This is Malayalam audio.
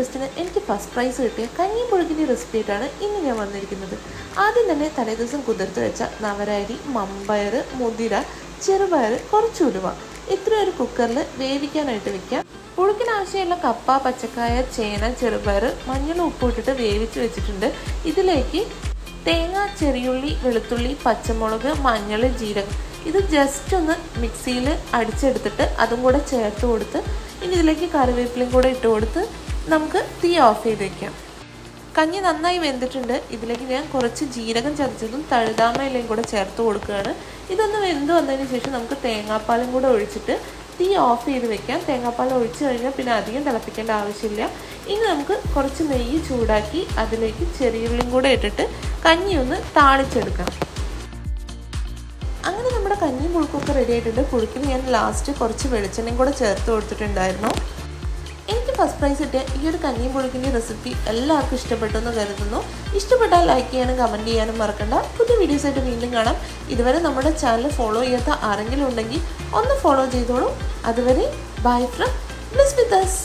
കോൺടെസ്റ്റിന് എനിക്ക് ഫസ്റ്റ് പ്രൈസ് കിട്ടിയ കഞ്ഞി പുഴുക്കിന്റെ റെസിപ്പി ആയിട്ടാണ് ഇന്ന് ഞാൻ വന്നിരിക്കുന്നത്. ആദ്യം തന്നെ തലേദിവസം കുതിർത്ത് വെച്ച നവരാരി മമ്പയർ മുതിര ചെറുപയർ കുറച്ച് ഉലുവ. ഇത്ര ഒരു കുക്കറിൽ വേവിക്കാനായിട്ട് വെക്കാം. പുഴുക്കിന് ആവശ്യമുള്ള കപ്പ പച്ചക്കായ ചേന ചെറുപയർ മഞ്ഞൾ ഉപ്പ് ഇട്ടിട്ട് വേവിച്ച് വെച്ചിട്ടുണ്ട്. ഇതിലേക്ക് തേങ്ങ ചെറിയുള്ളി വെളുത്തുള്ളി പച്ചമുളക് മഞ്ഞൾ ജീരകം ഇത് ജസ്റ്റ് ഒന്ന് മിക്സിയിൽ അടിച്ചെടുത്തിട്ട് അതും കൂടെ ചേർത്ത് കൊടുത്ത് ഇനി ഇതിലേക്ക് കറിവേപ്പിലയും കൂടെ ഇട്ട് കൊടുത്ത് നമുക്ക് തീ ഓഫ് ചെയ്ത് വെക്കാം. കഞ്ഞി നന്നായി വെന്തിട്ടുണ്ട്. ഇതിലേക്ക് ഞാൻ കുറച്ച് ജീരകം ചതച്ചതും തഴുതാമയിലയും കൂടെ ചേർത്ത് കൊടുക്കുകയാണ്. ഇതൊന്ന് വെന്ത് വന്നതിന് ശേഷം നമുക്ക് തേങ്ങാപ്പാലും കൂടെ ഒഴിച്ചിട്ട് തീ ഓഫ് ചെയ്ത് വെക്കാം. തേങ്ങാപ്പാൽ ഒഴിച്ച് കഴിഞ്ഞാൽ പിന്നെ അധികം തിളപ്പിക്കേണ്ട ആവശ്യമില്ല. ഇനി നമുക്ക് കുറച്ച് നെയ്യ് ചൂടാക്കി അതിലേക്ക് ചെറിയുള്ളിയും കൂടെ ഇട്ടിട്ട് കഞ്ഞി ഒന്ന് താളിച്ചെടുക്കാം. അങ്ങനെ നമ്മുടെ കഞ്ഞി പുഴുക്കൊക്കെ റെഡി ആയിട്ടുണ്ട്. പുഴുക്കിന് ഞാൻ ലാസ്റ്റ് കുറച്ച് വെളിച്ചെണ്ണയും കൂടെ ചേർത്ത് കൊടുത്തിട്ടുണ്ടായിരുന്നു. എനിക്ക് ഫസ്റ്റ് പ്രൈസ് കിട്ടിയ ഈ ഒരു കഞ്ഞിയും പുഴുക്കിന്റെ റെസിപ്പി എല്ലാവർക്കും ഇഷ്ടപ്പെട്ടെന്ന് കരുതുന്നു. ഇഷ്ടപ്പെട്ടാൽ ലൈക്ക് ചെയ്യാനും കമന്റ് ചെയ്യാനും മറക്കണ്ട. പുതിയ വീഡിയോസായിട്ട് വീണ്ടും കാണാം. ഇതുവരെ നമ്മുടെ ചാനൽ ഫോളോ ചെയ്യാത്ത ആരെങ്കിലും ഉണ്ടെങ്കിൽ ഒന്ന് ഫോളോ ചെയ്തോളൂ. അതുവരെ bye from miss with us